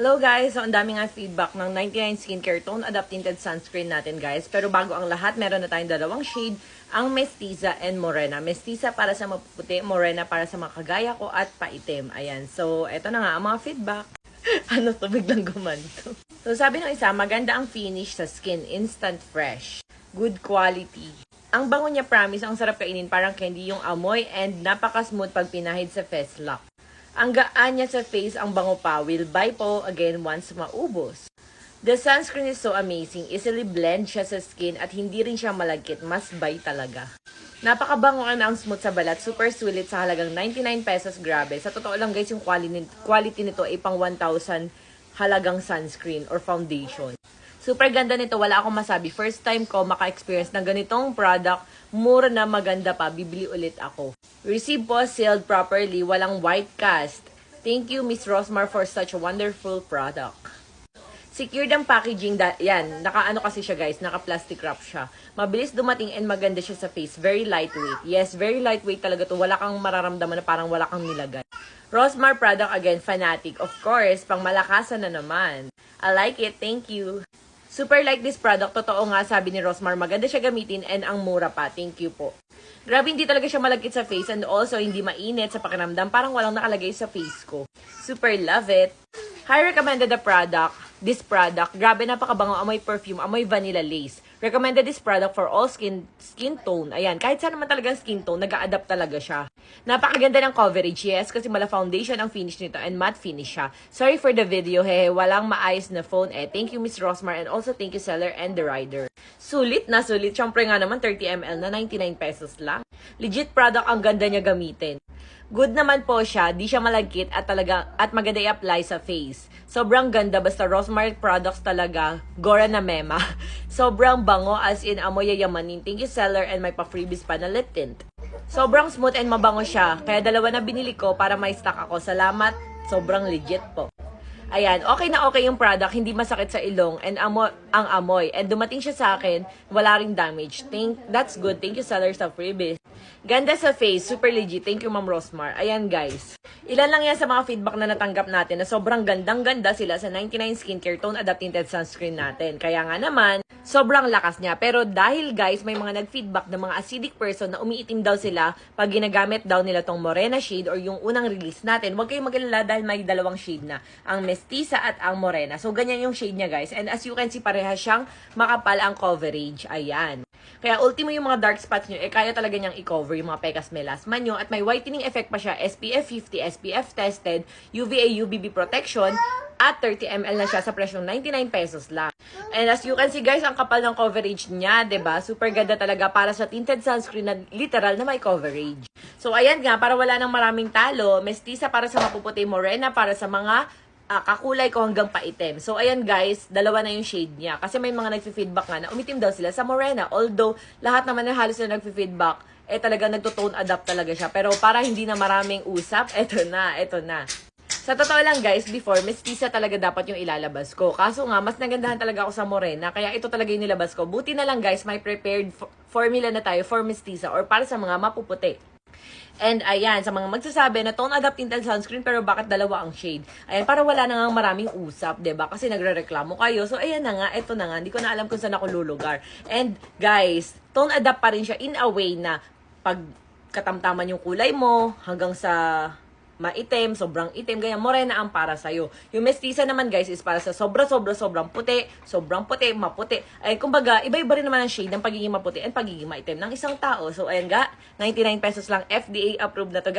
Hello guys! So, ang dami nga feedback ng 99 Skincare Tone Adapt Tinted Sunscreen natin guys. Pero bago ang lahat, meron na tayong dalawang shade, ang Mestiza and Morena. Mestiza para sa mapuputi, Morena para sa makagaya ko at paitim. Ayan. So, eto na nga ang mga feedback. ano to, biglang gumanto. So, sabi ng isa, maganda ang finish sa skin. Instant fresh. Good quality. Ang bango niya promise, ang sarap kainin, parang candy yung amoy and napaka-smooth pag pinahid sa face lock. Ang gaan niya sa face, ang bango pa. Will buy po again once maubos. The sunscreen is so amazing. Easily blend siya sa skin at hindi rin siya malagkit. Mas buy talaga. Napakabango na ang smooth sa balat. Super sulit sa halagang 99 pesos. Grabe. Sa totoo lang guys, yung quality, quality nito ay pang 1,000 halagang sunscreen or foundation. Super ganda nito, wala akong masabi. First time ko maka-experience ng ganitong product, mura na maganda pa, bibili ulit ako. Receive po, sealed properly, walang white cast. Thank you, Miss Rosmar, for such a wonderful product. Secured ang packaging, da- yan, naka-ano kasi siya guys, naka-plastic wrap siya. Mabilis dumating and maganda siya sa face, very lightweight. Yes, very lightweight talaga to, wala kang mararamdaman na parang wala kang nilagay. Rosmar product again, fanatic. Of course, pang malakasan na naman. I like it, thank you. Super like this product. Totoo nga, sabi ni Rosmar, maganda siya gamitin and ang mura pa. Thank you po. Grabe, hindi talaga siya malagkit sa face and also hindi mainit sa pakiramdam. Parang walang nakalagay sa face ko. Super love it. High recommended the product. This product. Grabe, napakabango. Amoy perfume. Amoy vanilla lace. Recommended this product for all skin skin tone. Ayan, kahit saan naman talagang skin tone, nag adapt talaga siya. Napakaganda ng coverage, yes, kasi mala foundation ang finish nito and matte finish siya. Sorry for the video, he, walang maayos na phone eh. Thank you, Miss Rosmar, and also thank you, seller and the rider. Sulit na sulit. Siyempre nga naman, 30 ml na 99 pesos lang. Legit product, ang ganda niya gamitin. Good naman po siya, di siya malagkit at talaga at maganda i-apply sa face. Sobrang ganda basta Rosmar products talaga, Gora na mema. Sobrang bango as in amoy yayamanin. Thank you seller and may pa-freebies pa na lip tint. Sobrang smooth and mabango siya. Kaya dalawa na binili ko para may stock ako. Salamat. Sobrang legit po. Ayan, okay na okay yung product, hindi masakit sa ilong and amo, ang amoy. And dumating siya sa akin, wala ring damage. Think, that's good. Thank you seller sa freebies. Ganda sa face, super legit. Thank you Ma'am Rosmar. Ayan guys. Ilan lang yan sa mga feedback na natanggap natin na sobrang gandang-ganda sila sa 99 Skincare Tone Adapt Tinted Sunscreen natin. Kaya nga naman, sobrang lakas niya. Pero dahil guys, may mga nag-feedback ng mga acidic person na umiitim daw sila pag ginagamit daw nila tong Morena shade or yung unang release natin, huwag kayong mag-alala dahil may dalawang shade na. Ang Mestiza at ang Morena. So, ganyan yung shade niya guys. And as you can see, pareha siyang makapal ang coverage. Ayan. Kaya ultimo yung mga dark spots nyo, eh kaya talaga niyang i-cover yung mga pecas melasma nyo. At may whitening effect pa siya, SPF 50, SPF tested, UVA, UVB protection, at 30 ml na siya sa presyong 99 pesos lang. And as you can see guys, ang kapal ng coverage niya, ba? Super ganda talaga para sa tinted sunscreen na literal na may coverage. So ayan nga, para wala nang maraming talo, mestiza para sa mapuputi, morena para sa mga ah, kakulay ko hanggang paitim. So, ayan guys, dalawa na yung shade niya. Kasi may mga nagfi-feedback nga na umitim daw sila sa Morena. Although, lahat naman na halos na nagfi-feedback, eh talaga nagto-tone adapt talaga siya. Pero para hindi na maraming usap, eto na, eto na. Sa totoo lang guys, before, mestiza talaga dapat yung ilalabas ko. Kaso nga, mas nagandahan talaga ako sa Morena, kaya ito talaga yung nilabas ko. Buti na lang guys, may prepared formula na tayo for mestiza or para sa mga mapuputi. And ayan, sa mga magsasabi na tone adapt tinted sunscreen pero bakit dalawa ang shade? Ayan, para wala na nga maraming usap, ba? Kasi nagrereklamo kayo. So ayan na nga, eto na nga, hindi ko na alam kung saan ako lulugar. And guys, tone adapt pa rin siya in a way na pag katamtaman yung kulay mo hanggang sa maitim, sobrang itim, ganyan, morena ang para sa'yo. Yung mestiza naman guys is para sa sobra, sobra, sobrang puti, sobrang puti, maputi. Ay, kumbaga, iba-iba rin naman ang shade ng pagiging maputi and pagiging maitim ng isang tao. So, ayan ga, 99 pesos lang, FDA approved na to guys.